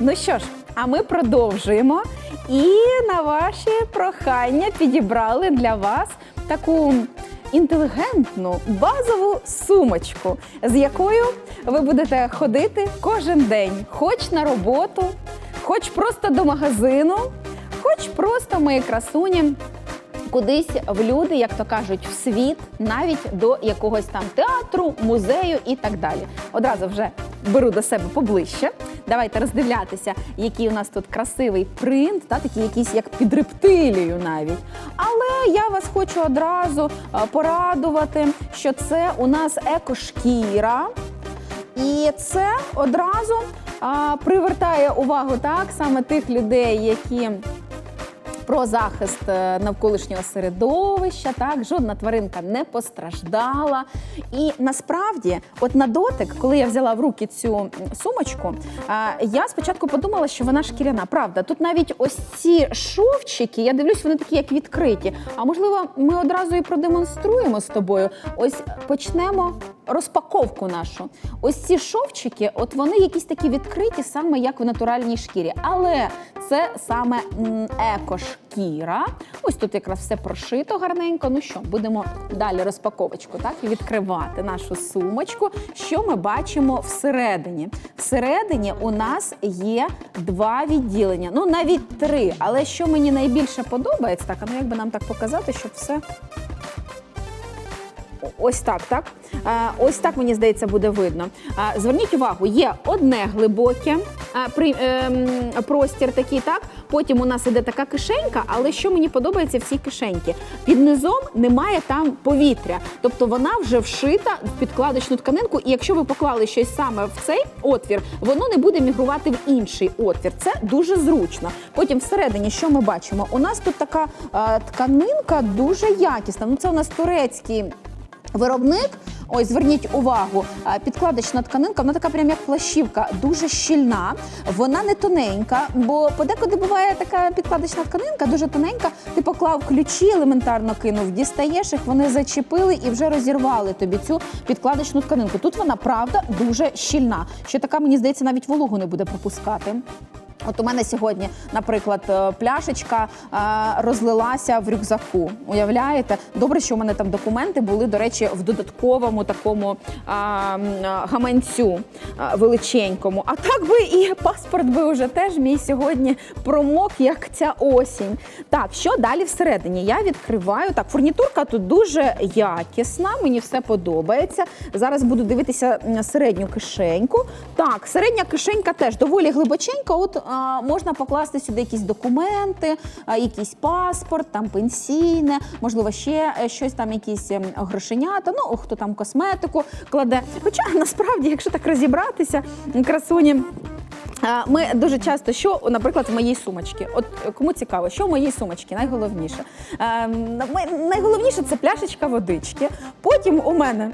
Ну що ж, а ми продовжуємо. І на ваші прохання підібрали для вас таку інтелігентну базову сумочку, з якою ви будете ходити кожен день, хоч на роботу, хоч просто до магазину, хоч просто мої красуні. Кудись в люди, як то кажуть, в світ, навіть до якогось там театру, музею і так далі. Одразу вже беру до себе поближче. Давайте роздивлятися, який у нас тут красивий принт, та такий якийсь як під рептилію навіть. Але я вас хочу одразу порадувати, що це у нас екошкіра. І це одразу а, привертає увагу так саме тих людей, які про захист е, навколишнього середовища. Так, жодна тваринка не постраждала. І насправді, от на дотик, коли я взяла в руки цю сумочку, е, я спочатку подумала, що вона шкіряна. Правда, тут навіть ось ці шовчики, я дивлюсь, вони такі як відкриті. А можливо, ми одразу і продемонструємо з тобою. Ось почнемо розпаковку нашу. Ось ці шовчики, от вони якісь такі відкриті, саме як в натуральній шкірі. Але це саме екошкіра. Ось тут якраз все прошито гарненько. Ну що, будемо далі розпаковочку, так і відкривати нашу сумочку. Що ми бачимо всередині? Всередині у нас є два відділення, ну навіть три. Але що мені найбільше подобається, так, а ну як би нам так показати, щоб все Ось так, так. Е, Ось так мені здається буде видно. Е, Зверніть увагу, є одне глибоке е, ем, простір такий, так. Потім у нас іде така кишенька, але що мені подобається в цій кишеньці? Під низом немає там повітря, тобто вона вже вшита в підкладочну тканинку, і якщо ви поклали щось саме в цей отвір, воно не буде мігрувати в інший отвір. Це дуже зручно. Потім всередині, що ми бачимо? У нас тут така тканинка дуже якісна. Ну це у нас турецький. Виробник, ось зверніть увагу, підкладочна тканинка, вона така прям як плащівка, дуже щільна. Вона не тоненька, бо подекуди буває така підкладочна тканинка, дуже тоненька. Ти поклав ключі, елементарно кинув, дістаєш їх, вони зачепили і вже розірвали тобі цю підкладочну тканинку. Тут вона правда дуже щільна. Що така, мені здається, навіть вологу не буде пропускати. От у мене сьогодні, наприклад, е, пляшечка е, розлилася в рюкзаку. Уявляєте? Добре, що у мене там документи були, до речі, в додатковому такому гаманцю а, величенькому. А так би і паспорт би вже теж мій сьогодні промок, як ця осінь. Так, що далі всередині? Я відкриваю. Так, фурнітурка тут дуже якісна, мені все подобається. Зараз буду дивитися середню кишеньку. Так, середня кишенька теж доволі глибоченька. От можна покласти сюди якісь документи, якийсь паспорт, там пенсійне, можливо, ще е, щось там, якісь ем, грошенята. Ну хто там косметику кладе. Хоча насправді, якщо так розібратися, красуні. Ми дуже часто, що, наприклад, в моїй сумочці. От е, кому цікаво, що в моїй сумочці найголовніше. Ем, Найголовніше це пляшечка водички. Потім у мене.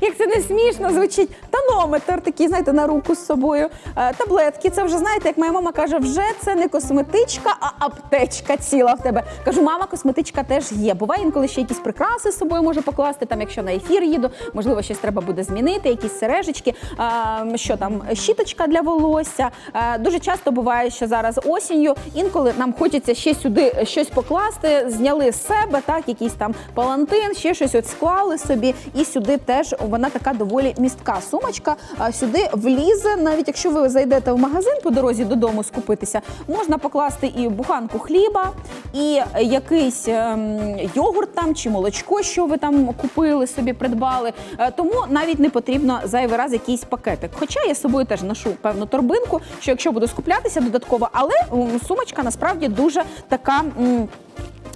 Як це не смішно звучить, тонометр такий, знаєте, на руку з собою. Е, таблетки. Це вже знаєте, як моя мама каже, вже це не косметичка, а аптечка ціла в тебе. Кажу, мама, косметичка теж є. Буває інколи ще якісь прикраси з собою можу покласти. Там, якщо на ефір їду, можливо, щось треба буде змінити, якісь сережечки. Що там, щіточка для волосся. Е, дуже часто буває, що зараз осінню інколи нам хочеться ще сюди щось покласти, зняли з себе, так, якийсь там палантин, ще щось от склали собі, і сюди теж вона така доволі містка сумочка. Сюди влізе, навіть якщо ви зайдете в магазин по дорозі додому скупитися, можна покласти і буханку хліба, і якийсь ем, йогурт там чи молочко, що ви там купили собі, придбали. Е, Тому навіть не потрібно зайвий раз якийсь пакетик. Хоча я з собою теж ношу певну торбинку, що якщо буду скуплятися додатково, але сумочка насправді дуже така.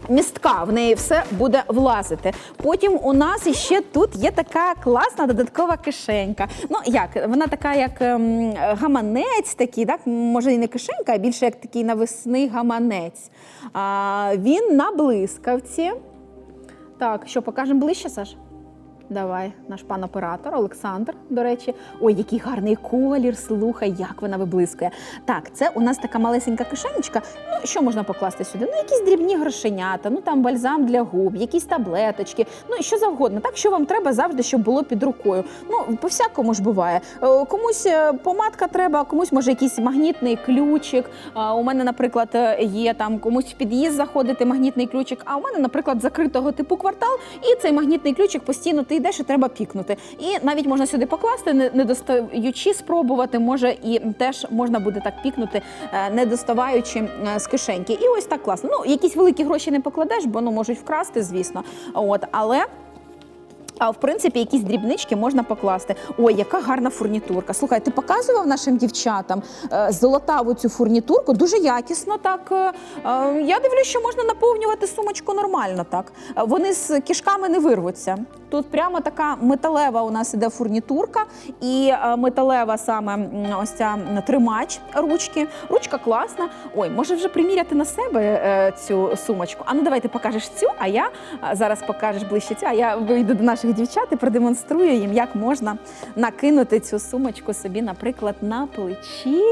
Містка в неї все буде влазити. Потім у нас іще тут є така класна додаткова кишенька. Ну як вона така, як ем, гаманець, такий, так може і не кишенька, а більше як такий навесний гаманець. А, він на блискавці. Так, що покажемо ближче, Саш? Давай, наш пан оператор Олександр, до речі. Ой, який гарний колір, слухай, як вона виблискує. Так, це у нас така малесенька кишенечка. Ну, що можна покласти сюди? Ну, якісь дрібні грошенята, ну там бальзам для губ, якісь таблеточки, ну що завгодно. Так, що вам треба завжди, щоб було під рукою. Ну, по-всякому ж буває. Е, Комусь е, помадка треба, комусь може якийсь магнітний ключик. У мене, наприклад, е, є там комусь в під'їзд заходити магнітний ключик. А у мене, наприклад, закритого типу квартал, і цей магнітний ключик постійно ти йдеш і треба пікнути. І навіть можна сюди покласти, не не достаючи, спробувати, може і теж можна буде так пікнути, е, не доставаючи е, з кишеньки. І ось так класно. Ну, якісь великі гроші не покладеш, бо ну можуть вкрасти, звісно. От, але. А в принципі, якісь дрібнички можна покласти. Ой, яка гарна фурнітурка. Слухай, ти показував нашим дівчатам е, золотаву цю фурнітурку, дуже якісно. Так е, е, я дивлюсь, що можна наповнювати сумочку нормально. Так вони з кишками не вирвуться. Тут прямо така металева у нас іде фурнітурка, і металева саме ось ця тримач ручки. Ручка класна. Ой, може вже приміряти на себе цю сумочку. А ну давай ти покажеш цю, а я зараз покажеш ближче цю, а я вийду до наших дівчат і продемонструю їм, як можна накинути цю сумочку собі, наприклад, на плечі.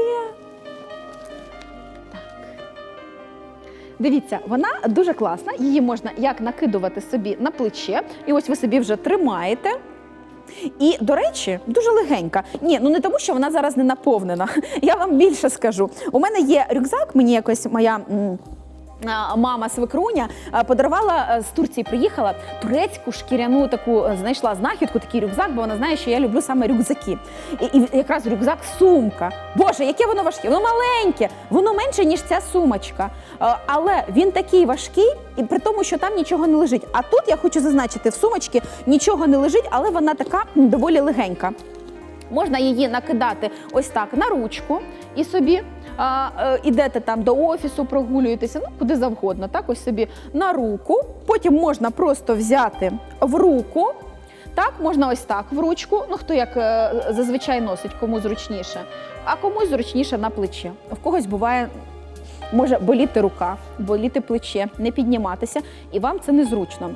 Дивіться, вона дуже класна. Її можна як накидувати собі на плече, і ось ви собі вже тримаєте. І, до речі, дуже легенька. Ні, ну не тому, що вона зараз не наповнена. Я вам більше скажу. У мене є рюкзак, мені якось моя. Мама свекруня подарувала з Турції, приїхала турецьку шкіряну таку знайшла знахідку, такий рюкзак, бо вона знає, що я люблю саме рюкзаки. І, і якраз рюкзак сумка. Боже, яке воно важке, воно маленьке, воно менше, ніж ця сумочка. Але він такий важкий, і при тому, що там нічого не лежить. А тут я хочу зазначити, в сумочці нічого не лежить, але вона така доволі легенька. Можна її накидати ось так на ручку і собі а, е, ідете там до офісу, прогулюєтеся, ну куди завгодно. Так, ось собі на руку. Потім можна просто взяти в руку. Так, можна ось так в ручку. Ну хто як е, зазвичай носить, кому зручніше, а комусь зручніше на плечі. В когось буває. Може боліти рука, боліти плече, не підніматися, і вам це незручно.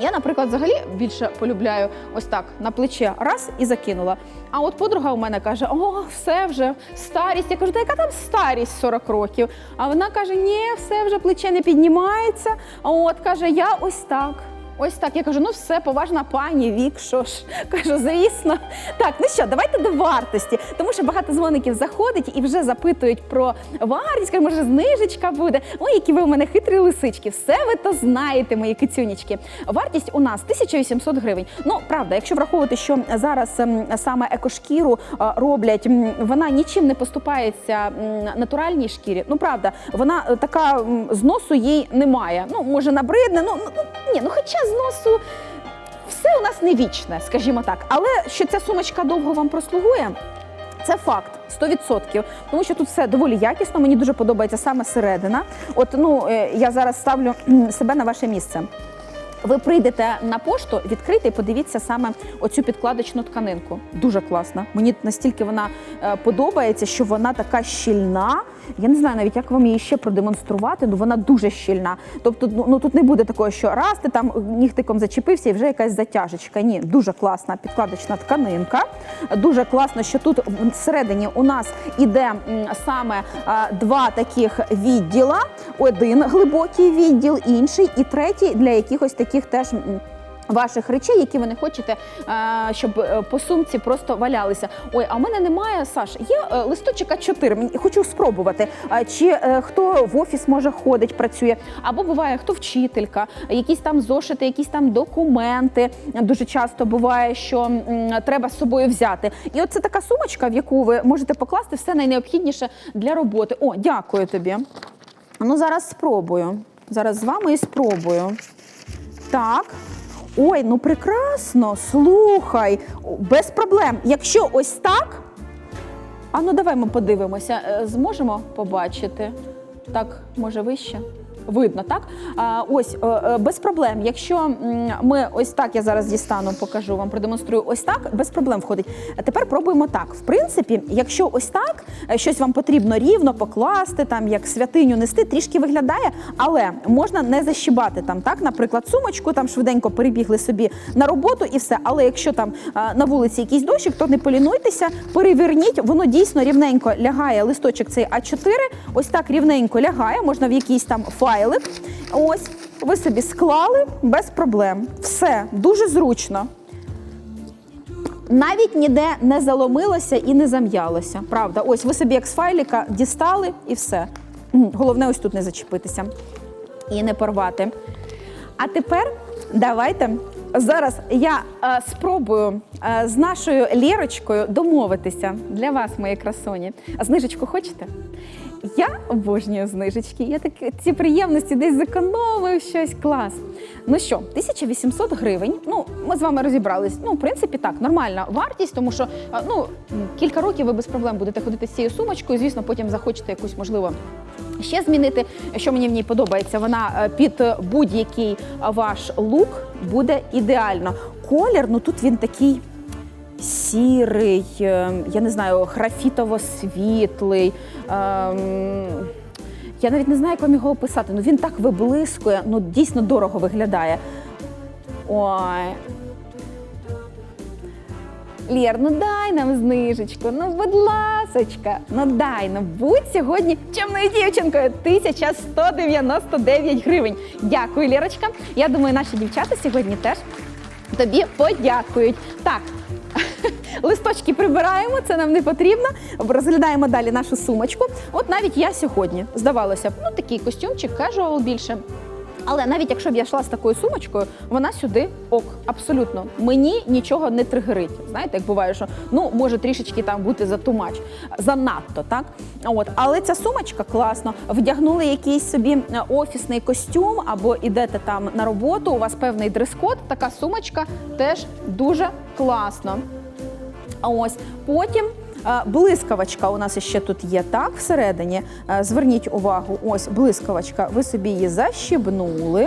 Я, наприклад, взагалі більше полюбляю ось так на плече раз і закинула. А от подруга у мене каже: О, все вже старість. Я кажу, та яка там старість 40 років? А вона каже: Ні, все вже плече не піднімається. А от каже, я ось так. Ось так. Я кажу, ну все, поважна пані, вік, що ж. Кажу, звісно. Так, ну що, давайте до вартості. Тому що багато дзвоників заходить і вже запитують про вартість, кажуть, може, знижечка буде. Ой, які ви у мене хитрі лисички. Все ви то знаєте, мої кицюнічки. Вартість у нас 1800 гривень. Ну, правда, якщо враховувати, що зараз ем, саме екошкіру е, роблять, вона нічим не поступається натуральній шкірі. Ну, правда, вона е, така зносу їй немає. Ну, може, набридне, ну, ну, ну ні, ну хоча зносу все у нас не вічне, скажімо так. Але що ця сумочка довго вам прослугує, це факт 100%. Тому що тут все доволі якісно. Мені дуже подобається саме середина. От ну е, я зараз ставлю себе на ваше місце. Ви прийдете на пошту, відкрийте і подивіться саме оцю підкладочну тканинку. Дуже класна. Мені настільки вона е, подобається, що вона така щільна. Я не знаю навіть, як вам її ще продемонструвати, але вона дуже щільна. Тобто, ну, ну тут не буде такого, що раз ти там нігтиком зачепився і вже якась затяжечка. Ні, дуже класна підкладочна тканинка. Дуже класно, що тут всередині у нас іде саме два таких відділа: один глибокий відділ, інший, і третій для якихось таких теж. Ваших речей, які ви не хочете, е, щоб е, по сумці просто валялися. Ой, а в мене немає, Саш, є е, листочок А4, хочу спробувати. Чи хто в офіс може ходить, працює, або буває хто вчителька, якісь там зошити, якісь там документи. Дуже часто буває, що треба з собою взяти. І от це така сумочка, в яку ви можете покласти все найнеобхідніше для роботи. О, дякую тобі. Ну, зараз спробую. Зараз з вами і спробую. Так. Ой, ну прекрасно, слухай, без проблем. Якщо ось так, а ну давай ми подивимося, Е, зможемо побачити. Так, може вище? Видно, так? Ось е, е, без проблем. Якщо ми ось так, я зараз дістану, покажу вам, продемонструю. Ось так, без проблем входить. Тепер пробуємо так. В принципі, якщо ось так, е, щось вам потрібно рівно покласти, там як святиню нести, трішки виглядає, але можна не защібати там, так, наприклад, сумочку, там швиденько перебігли собі на роботу і все. Але якщо там на вулиці якийсь дощик, то не полінуйтеся, переверніть, воно дійсно рівненько лягає листочок цей А4, ось так рівненько лягає, можна в якийсь там файлик. Ось, ви собі склали без проблем. Все, дуже зручно. Навіть ніде не заломилося і не зам'ялося. Правда, ось ви собі як з файліка дістали і все. Головне, ось тут не зачепитися і не порвати. А тепер давайте зараз я е, спробую е, з нашою Лєрочкою домовитися для вас, мої красуні. А знижечку хочете? Я обожнюю знижечки. Я так ці приємності десь зекономив щось клас. Ну що, 1800 гривень. Ну, ми з вами розібрались. Ну, в принципі, так, нормальна вартість, тому що ну, кілька років ви без проблем будете ходити з цією сумочкою. Звісно, потім захочете якусь можливо. Ще змінити, що мені в ній подобається, вона е, під будь-який ваш лук буде ідеально. Колір, ну тут він такий сірий, е, я не знаю, графітово-світлий. ем, Я навіть не знаю, як вам його описати. Ну він так виблискує, ну дійсно дорого виглядає. Ой. Лєр, ну дай нам знижечку, ну будь ласочка, ну дай, ну будь сьогодні чемною дівчинкою. 1199 гривень. Дякую, Лєрочка. Я думаю, наші дівчата сьогодні теж тобі подякують. Так. Листочки прибираємо, це нам не потрібно. Розглядаємо далі нашу сумочку. От навіть я сьогодні здавалося б, ну такий костюмчик, кежуал більше. Але навіть якщо б я йшла з такою сумочкою, вона сюди ок, абсолютно. Мені нічого не тригерить. Знаєте, як буває, що ну може трішечки там бути за тумач, занадто, так? От, але ця сумочка класно. Вдягнули якийсь собі е, офісний костюм або ідете там на роботу. У вас певний дрес-код. Така сумочка теж дуже класно. Ось потім е, блискавочка у нас ще тут є так всередині. Е, Зверніть увагу, ось блискавочка. Ви собі її защібнули.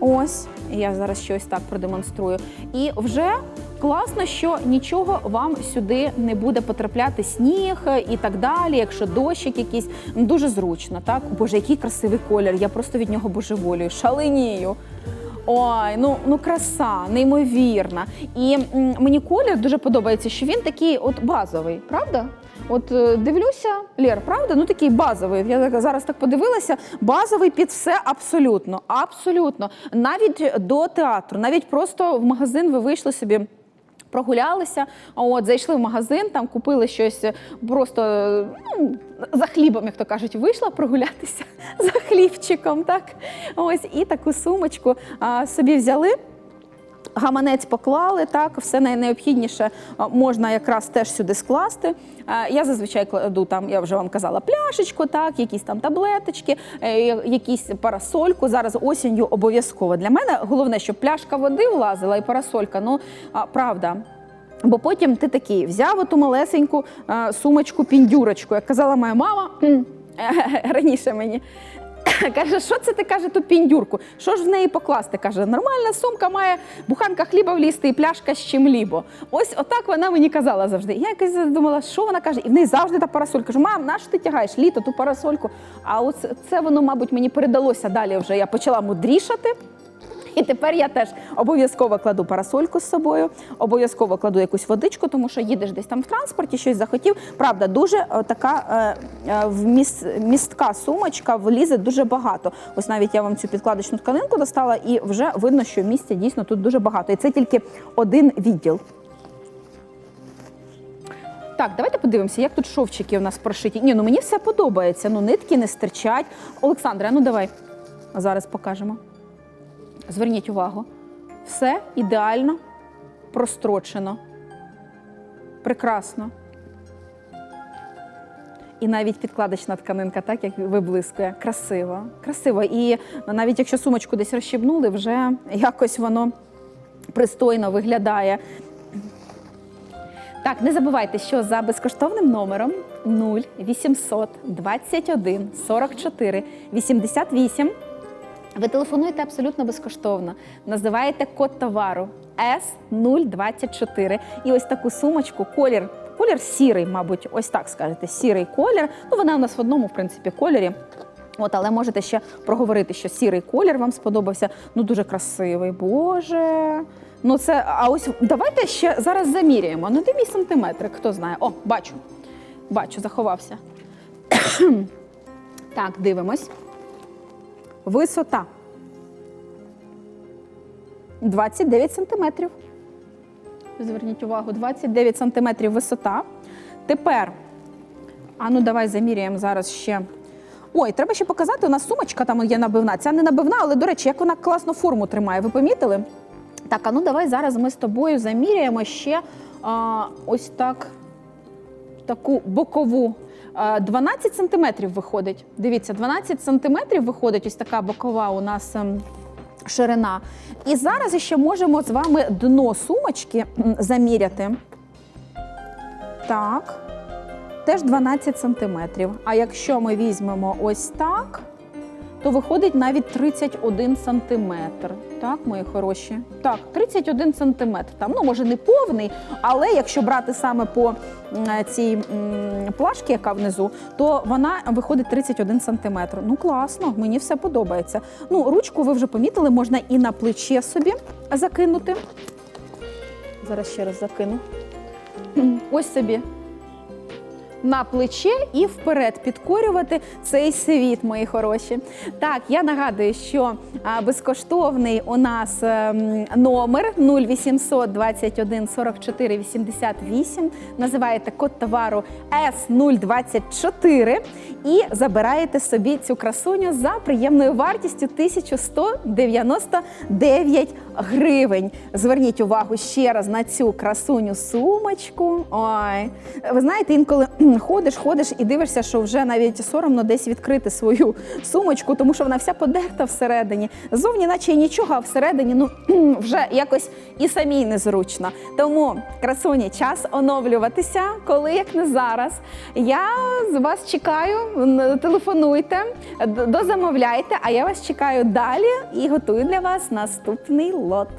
Ось, я зараз щось так продемонструю. І вже класно, що нічого вам сюди не буде потрапляти сніг е, і так далі. Якщо дощик якийсь, Ну, дуже зручно, так? Боже, який красивий колір. Я просто від нього божеволюю, шаленію. Ой, ну ну краса, неймовірна. І мені колір дуже подобається, що він такий от базовий, правда? От е, дивлюся, Лєр, правда? Ну такий базовий. Я зараз так подивилася. Базовий під все абсолютно. Абсолютно. Навіть до театру, навіть просто в магазин ви вийшли собі. Прогулялися, от зайшли в магазин, там купили щось просто ну, за хлібом, як то кажуть, вийшла прогулятися за хлібчиком. Так ось і таку сумочку а, собі взяли. Гаманець поклали, так, все найнеобхідніше можна якраз теж сюди скласти. Я зазвичай кладу там, я вже вам казала, пляшечку, так, якісь там таблеточки, е, якісь парасольку. Зараз осінню обов'язково. Для мене головне, щоб пляшка води влазила і парасолька. Ну, правда. Бо потім ти такий взяв оту малесеньку сумочку піндюрочку, як казала моя мама раніше мені. Каже, що це ти каже ту піндюрку? Що ж в неї покласти? Каже, нормальна сумка має буханка хліба влізти і пляшка з чим лібо. Ось отак вона мені казала завжди. Я якось задумала, що вона каже, і в неї завжди та парасолька. Кажу, мам, на що ти тягаєш літо ту парасольку? А ось це воно, мабуть, мені передалося далі. Вже я почала мудрішати. І тепер я теж обов'язково кладу парасольку з собою, обов'язково кладу якусь водичку, тому що їдеш десь там в транспорті, щось захотів. Правда, дуже е, така е, е, містка сумочка влізе дуже багато. Ось навіть я вам цю підкладочну тканинку достала, і вже видно, що місця дійсно тут дуже багато. І це тільки один відділ. Так, давайте подивимося, як тут шовчики у нас прошиті. Ні, ну мені все подобається. Ну, нитки не стирчать. Олександре, ну давай зараз покажемо. Зверніть увагу, все ідеально прострочено. Прекрасно. І навіть підкладочна тканинка, так як виблискує. Красиво. Красиво. І навіть якщо сумочку десь розщебнули, вже якось воно пристойно виглядає. Так, не забувайте, що за безкоштовним номером 0800 21 44 88 ви телефонуєте абсолютно безкоштовно. Називаєте код товару S024. І ось таку сумочку, колір, колір сірий, мабуть, ось так скажете, сірий колір. Ну, вона у нас в одному, в принципі, кольорі. От, але можете ще проговорити, що сірий колір вам сподобався. Ну, дуже красивий. Боже. Ну, це, а ось давайте ще зараз заміряємо. Ну, де мій сантиметрик, хто знає. О, бачу. Бачу, заховався. так, дивимось. Висота 29 сантиметрів. Зверніть увагу, 29 сантиметрів висота. Тепер, а ну давай заміряємо зараз ще. Ой, треба ще показати, у нас сумочка там є набивна. Ця не набивна, але, до речі, як вона класно форму тримає, ви помітили? Так, а ну давай зараз ми з тобою заміряємо ще а, ось так таку бокову. Е, 12 сантиметрів виходить. Дивіться, 12 сантиметрів виходить ось така бокова у нас ем, ширина. І зараз ще можемо з вами дно сумочки заміряти. Так. Теж 12 сантиметрів. А якщо ми візьмемо ось так, то виходить навіть 31 сантиметр. Так, мої хороші? Так, 31 сантиметр. Там, ну, може, не повний, але якщо брати саме по цій плашці, яка внизу, то вона виходить 31 сантиметр. Ну, класно, мені все подобається. Ну, ручку ви вже помітили, можна і на плече собі закинути. Зараз ще раз закину. Ось собі на плече і вперед підкорювати цей світ, мої хороші. Так, я нагадую, що безкоштовний у нас ем, номер 0800 21 44 88. Називаєте код товару S024 і забираєте собі цю красуню за приємною вартістю 1199 гривень. Зверніть увагу ще раз на цю красуню сумочку. Ой, ви знаєте, інколи ходиш, ходиш і дивишся, що вже навіть соромно десь відкрити свою сумочку, тому що вона вся подерта всередині. Зовні, наче й нічого, а всередині ну вже якось і самій незручно. Тому, красуні, час оновлюватися, коли як не зараз. Я з вас чекаю, телефонуйте, дозамовляйте, а я вас чекаю далі і готую для вас наступний лот. lot